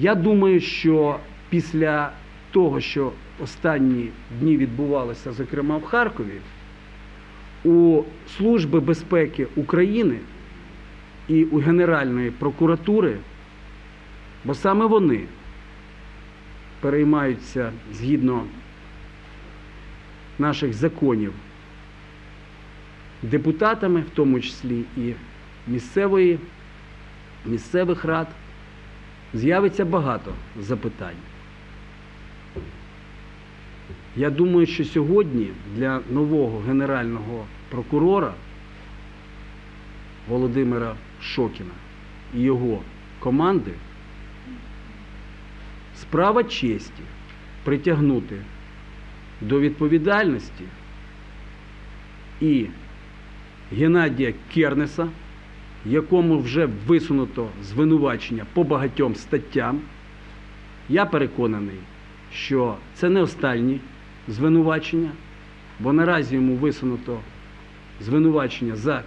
Я думаю, що після того, що останні дні відбувалося, зокрема в Харкові, у Служби безпеки України і у Генеральної прокуратури, бо саме вони переймаються згідно наших законів депутатами, в тому числі і місцевої, місцевих рад, з'явиться багато запитань. Я думаю, що сьогодні для нового генерального прокурора Володимира Шокіна і його команди справа честі притягнути до відповідальності і Геннадія Кернеса, якому вже висунуто звинувачення по багатьом статтям. Я переконаний, що це не останні звинувачення, бо наразі йому висунуто звинувачення за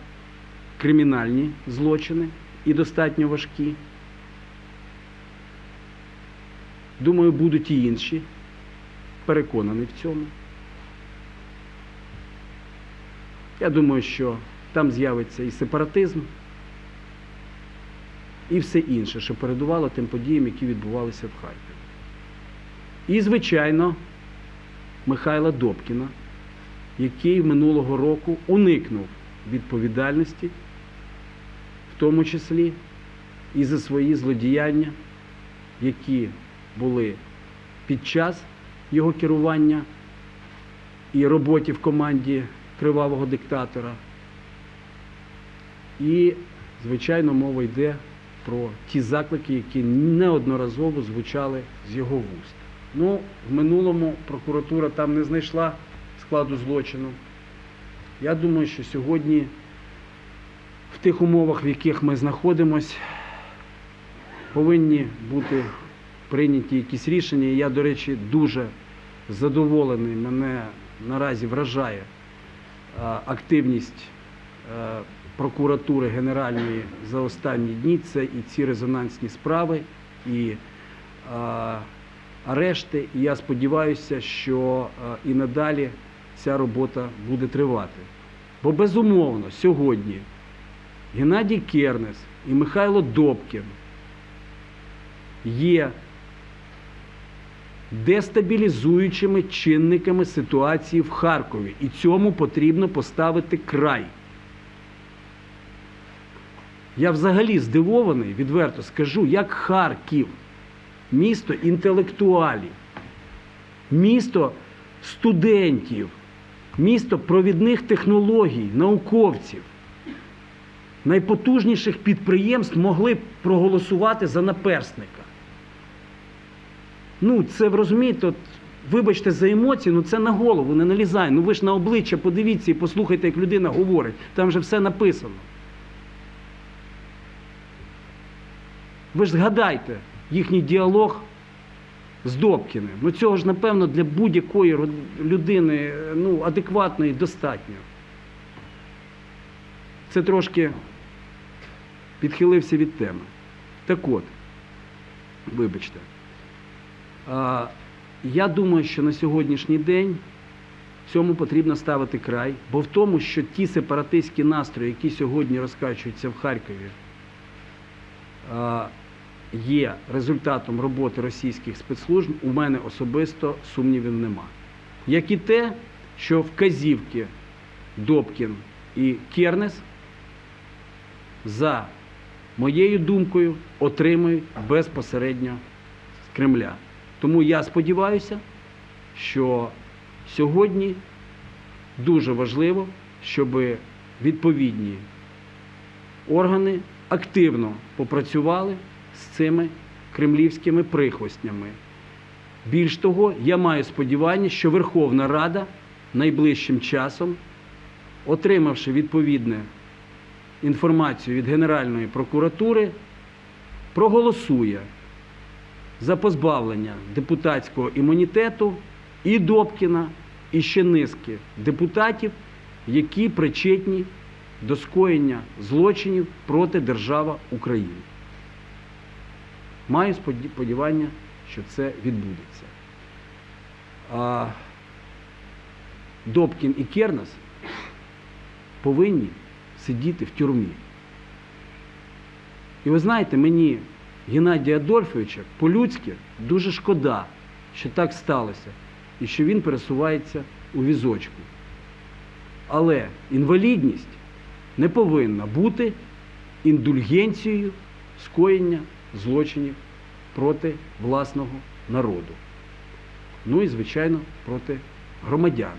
кримінальні злочини і достатньо важкі. Думаю, будуть і інші. Переконаний в цьому. Я думаю, що там з'явиться і сепаратизм, і все інше, що передувало тим подіям, які відбувалися в Харкові. І, звичайно, Михайла Добкіна, який минулого року уникнув відповідальності, в тому числі і за свої злодіяння, які були під час його керування і роботі в команді кривавого диктатора. І, звичайно, мова йде про ті заклики, які неодноразово звучали з його вуст. Ну, в минулому прокуратура там не знайшла складу злочину. Я думаю, що сьогодні в тих умовах, в яких ми знаходимося, повинні бути прийняті якісь рішення. Я, до речі, дуже задоволений. Мене наразі вражає активність е, прокуратури Генеральної за останні дні. Це і ці резонансні справи, і е, арешти. І я сподіваюся, що е, і надалі ця робота буде тривати. Бо безумовно сьогодні Геннадій Кернес і Михайло Добкін є дестабілізуючими чинниками ситуації в Харкові. І цьому потрібно поставити край. Я взагалі здивований, відверто скажу, як Харків, місто інтелектуалів, місто студентів, місто провідних технологій, науковців, найпотужніших підприємств могли б проголосувати за наперсника. Ну, це розумієте, от, вибачте за емоції, ну це на голову не налізає. Ну ви ж на обличчя подивіться і послухайте, як людина говорить. Там же все написано. Ви ж згадайте їхній діалог з Добкіним. Ну цього ж, напевно, для будь-якої людини ну, адекватної достатньо. Це трошки підхилився від теми. Так от, вибачте. А, Я думаю, що на сьогоднішній день цьому потрібно ставити край, бо в тому, що ті сепаратистські настрої, які сьогодні розкачуються в Харкові, а, є результатом роботи російських спецслужб, у мене особисто сумнівів нема. Як і те, що вказівки Добкін і Кернес за моєю думкою отримують безпосередньо з Кремля. Тому я сподіваюся, що сьогодні дуже важливо, щоб відповідні органи активно попрацювали з цими кремлівськими прихвостнями. Більш того, я маю сподівання, що Верховна Рада найближчим часом, отримавши відповідну інформацію від Генеральної прокуратури, проголосує за позбавлення депутатського імунітету і Добкіна, і ще низки депутатів, які причетні до скоєння злочинів проти держави України. Маю сподівання, що це відбудеться. А Добкін і Кернес повинні сидіти в тюрмі. І ви знаєте, мені Геннадія Адольфовича по-людськи дуже шкода, що так сталося, і що він пересувається у візочку. Але інвалідність не повинна бути індульгенцією скоєння злочинів проти власного народу. Ну і, звичайно, проти громадян,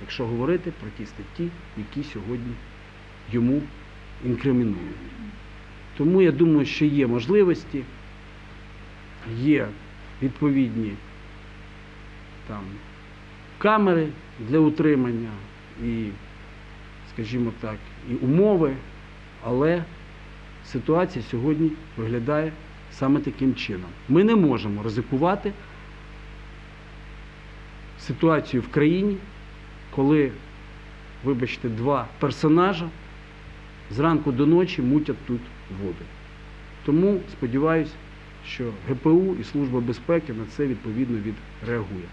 якщо говорити про ті статті, які сьогодні йому інкримінують. Тому я думаю, що є можливості, є відповідні там, камери для утримання і, скажімо так, і умови, але ситуація сьогодні виглядає саме таким чином. Ми не можемо ризикувати ситуацію в країні, коли, вибачте, два персонажа зранку до ночі мутять тут воду. Тому сподіваюся, що ГПУ і Служба безпеки на це відповідно відреагує.